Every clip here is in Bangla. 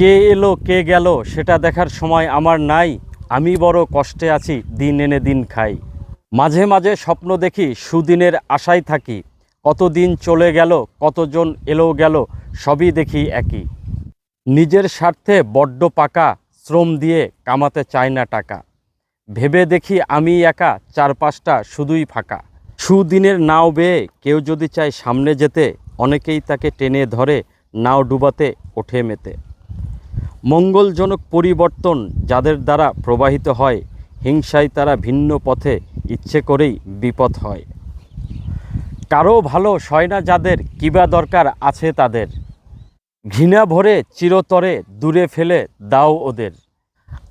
কে এলো, কে গেল, সেটা দেখার সময় আমার নাই। আমি বড় কষ্টে আছি, দিন এনে দিন খাই। মাঝে মাঝে স্বপ্ন দেখি, সুদিনের আশায় থাকি। কতদিন চলে গেল, কতজন এলো গেল, সবই দেখি একই। নিজের স্বার্থে বড্ড পাকা, শ্রম দিয়ে কামাতে চায় না টাকা। ভেবে দেখি আমি একা চার পাঁচটা শুধুই ফাঁকা। সুদিনের নাও বেয়ে কেউ যদি চায় সামনে যেতে, অনেকেই তাকে টেনে ধরে, নাও ডুবাতে, ওঠে মেতে। মঙ্গলজনক পরিবর্তন যাদের দ্বারা প্রবাহিত হয়, হিংসায় তারা ভিন্ন পথে ইচ্ছে করেই বিপদ হয়। কারও ভালো সয় না যাদের কিবা দরকার আছে তাদের। ঘৃণা ভরে চিরতরে দূরে ফেলে দাও ওদের।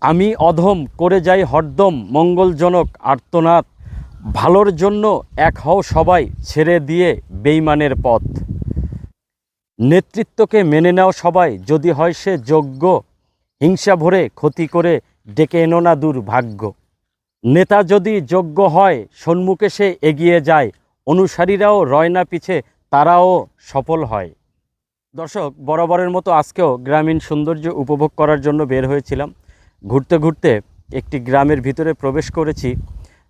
আমি অধম, করে যাই হরদম, মঙ্গলজনক আর্তনাদ। ভালোর জন্য এক হও সবাই ছেড়ে দিয়ে বেইমানের পথ। নেতৃত্বকে মেনে নাও সবাই, যদি হয় সে যোগ্য। হিংসা ভরে ক্ষতি করে ডেকে এনো না দুর্ভাগ্য। নেতা যদি যোগ্য হয় সম্মুখে সে এগিয়ে যায়। অনুসারীরাও রয় না পিছে, তারাও সফল হয়। দর্শক, বরাবরের মতো আজকেও গ্রামীণ সৌন্দর্য উপভোগ করার জন্য বের হয়েছিলাম। ঘুরতে ঘুরতে একটি গ্রামের ভিতরে প্রবেশ করেছি।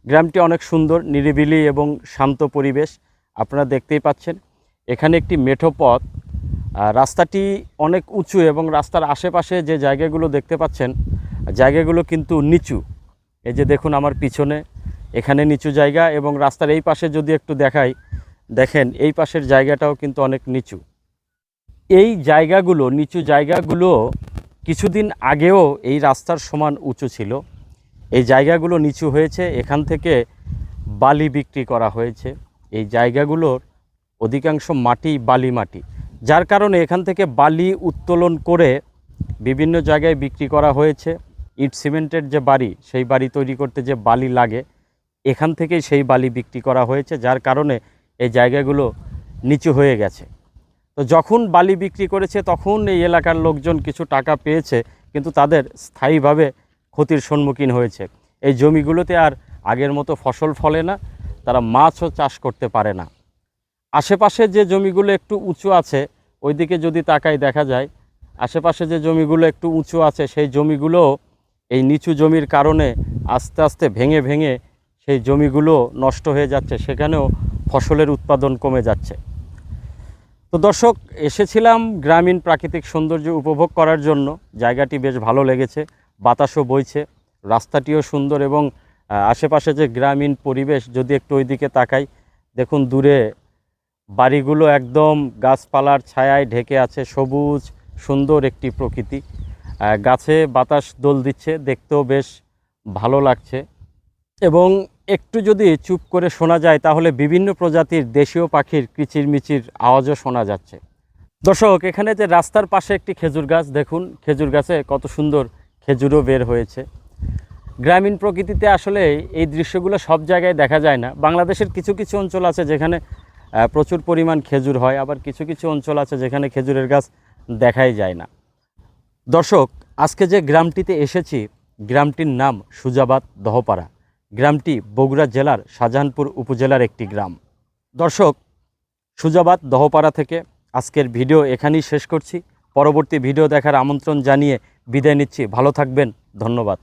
গ্রামটি অনেক সুন্দর, নিরিবিলি এবং শান্ত পরিবেশ। আপনারা দেখতেই পাচ্ছেন, এখানে একটি মেঠো পথ। রাস্তাটি অনেক উঁচু এবং রাস্তার আশেপাশে যে জায়গাগুলো দেখতে পাচ্ছেন, জায়গাগুলো কিন্তু নিচু। এই যে দেখুন আমার পিছনে, এখানে নিচু জায়গা এবং রাস্তার এই পাশে যদি একটু দেখাই, দেখেন এই পাশের জায়গাটাও কিন্তু অনেক নিচু। এই জায়গাগুলো, নিচু জায়গাগুলো কিছুদিন আগেও এই রাস্তার সমান উঁচু ছিল। এই জায়গাগুলো নিচু হয়েছে, এখান থেকে বালি বিক্রি করা হয়েছে। এই জায়গাগুলোর অধিকাংশ মাটি বালি মাটি যার কারণে এখান থেকে বালি উত্তোলন করে বিভিন্ন জায়গায় বিক্রি করা হয়েছে। ইট সিমেন্টের যে বাড়ি, সেই বাড়ি তৈরি করতে যে বালি লাগে, এখান থেকেই সেই বালি বিক্রি করা হয়েছে, যার কারণে এই জায়গাগুলো নিচু হয়ে গেছে। তো যখন বালি বিক্রি করেছে, তখন এই এলাকার লোকজন কিছু টাকা পেয়েছে, কিন্তু তাদের স্থায়ীভাবে ক্ষতির সম্মুখীন হয়েছে। এই জমিগুলোতে আর আগের মতো ফসল ফলে না, তারা মাছও চাষ করতে পারে না। আশেপাশে যে জমিগুলো একটু উঁচু আছে ওইদিকে যদি তাকাই দেখা যায়, আশেপাশে যে জমিগুলো একটু উঁচু আছে, সেই জমিগুলো এই নিচু জমির কারণে আস্তে আস্তে ভেঙে ভেঙে সেই জমিগুলো নষ্ট হয়ে যাচ্ছে, সেখানেও ফসলের উৎপাদন কমে যাচ্ছে। তো দর্শক, এসেছিলাম গ্রামীণ প্রাকৃতিক সৌন্দর্য উপভোগ করার জন্য। জায়গাটি বেশ ভালো লেগেছে, বাতাসও বইছে, রাস্তাটিও সুন্দর এবং আশেপাশে যে গ্রামীণ পরিবেশ যদি একটু ওইদিকে তাকাই, দেখুন দূরে বাড়িগুলো একদম গাছপালার ছায়ায় ঢেকে আছে সবুজ, সুন্দর একটি প্রকৃতি। গাছে বাতাস দোল দিচ্ছে, দেখতেও বেশ ভালো লাগছে। এবং একটু যদি চুপ করে শোনা যায়, তাহলে বিভিন্ন প্রজাতির দেশীয় পাখির কিচিরমিচির আওয়াজও শোনা যাচ্ছে। দর্শক, এখানে যে রাস্তার পাশে একটি খেজুর গাছ, দেখুন খেজুর গাছে কত সুন্দর খেজুরও বের হয়েছে। গ্রামীণ প্রকৃতিতে আসলে এই দৃশ্যগুলো সব জায়গায় দেখা যায় না। বাংলাদেশের কিছু কিছু অঞ্চল আছে যেখানে প্রচুর পরিমাণ খেজুর হয়, আবার কিছু কিছু অঞ্চল আছে যেখানে খেজুরের গাছ দেখাই যায় না। দর্শক, আজকে যে গ্রামটিতে এসেছি, গ্রামটির নাম সুজাবাদ দহপাড়া। গ্রামটি বগুড়া জেলার শাহজাহানপুর উপজেলার একটি গ্রাম। দর্শক, সুজাবাদ দহপাড়া থেকে আজকের ভিডিও এখানেই শেষ করছি। পরবর্তী ভিডিও দেখার আমন্ত্রণ জানিয়ে বিদায় নিচ্ছি। ভালো থাকবেন, ধন্যবাদ।